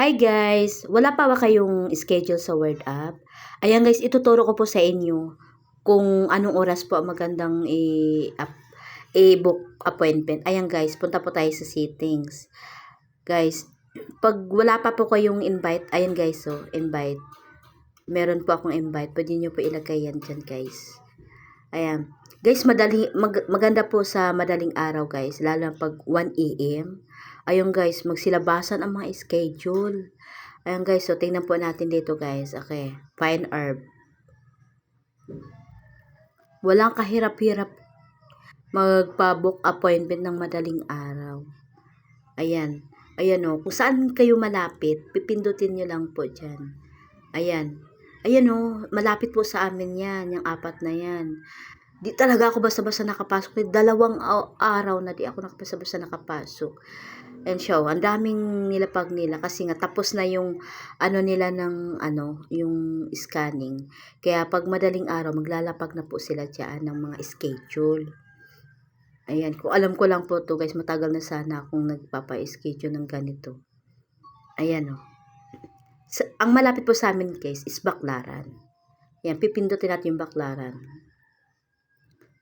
Hi guys! Wala pa ba kayong schedule sa Word app? Ayan guys, ituturo ko po sa inyo kung anong oras po ang magandang i-book appointment. Ayan guys, punta po tayo sa settings. Guys, pag wala pa po kayong invite, ayan guys, so invite. Meron po akong invite. Pwede nyo po ilagay yan dyan guys. Ayan. Guys, madali, mag, maganda po sa madaling araw guys, lalo na pag 1 a.m. Ayun guys, magsilabasan ang mga schedule. Ayun guys, so tingnan po natin dito guys. Okay, fine herb. Walang kahirap-hirap magpa-book appointment ng madaling araw. Ayan. Ayan o, kung saan kayo malapit, pipindutin nyo lang po dyan. Ayan. Ayan o, malapit po sa amin yan, yung apat na yan. Di talaga ako basta-basta nakapasok. Dalawang araw na di ako nakapasa-basta nakapasok. And show, ang daming nilapag nila kasi nga tapos na yung ano nila ng ano, yung scanning. Kaya pag madaling araw, maglalapag na po sila diyan ng mga schedule. Ayan, kung alam ko lang po to guys, matagal na sana akong nagpapa-schedule ng ganito. Ayan o. Sa, ang malapit po sa amin guys is Baklaran. Ayan, pipindutin natin yung Baklaran.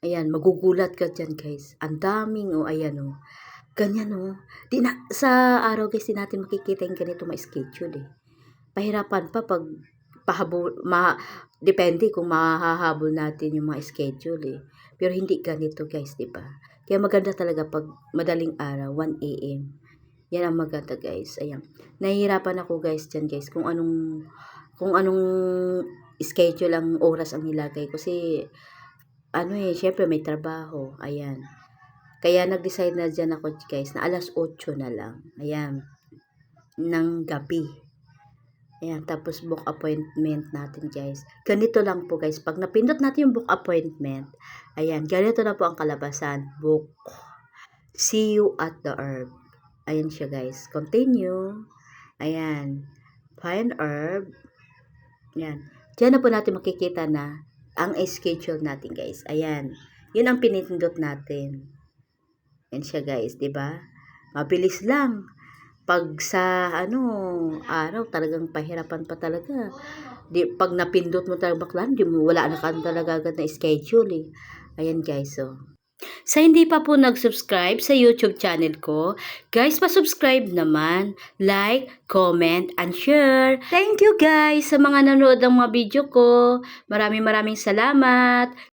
Ayan, magugulat ka dyan guys. Ang daming o, ayan o. Ganyan o. Di na, sa araw guys, di natin makikita yung ganito ma-schedule eh. Pahirapan pa pag pahabol, ma, depende kung mahahabol natin yung mga schedule eh. Pero hindi ganito guys, di ba? Kaya maganda talaga pag madaling araw, 1 a.m. Yan ang maganda guys. Ayan. Nahihirapan ako guys dyan guys kung anong kung anong schedule ang oras ang nilagay kasi ano eh, syempre may trabaho. Ayan. Kaya nag-decide na dyan ako guys na alas 8 na lang. Ayan. Ng gabi. Ayan. Tapos book appointment natin guys. Ganito lang po guys. Pag napindot natin yung book appointment, ayan. Ganito na po ang kalabasan. Book. See you at the herb. Ayan siya guys. Continue. Ayan. Find herb. Ayan. Diyan na po natin makikita na ang schedule natin guys. Ayan. Yun ang pinindot natin. Yan siya guys, ba? Mabilis lang. Pag sa ano, araw talagang pahirapan pa talaga. Di pag napindot mo talaga baklan, di mo wala na ka talaga agad na schedule eh. Ayan guys, so. Sa hindi pa po nag-subscribe sa YouTube channel ko, guys, pa-subscribe naman, like, comment, and share. Thank you guys sa mga nanood ng mga video ko. Maraming maraming salamat.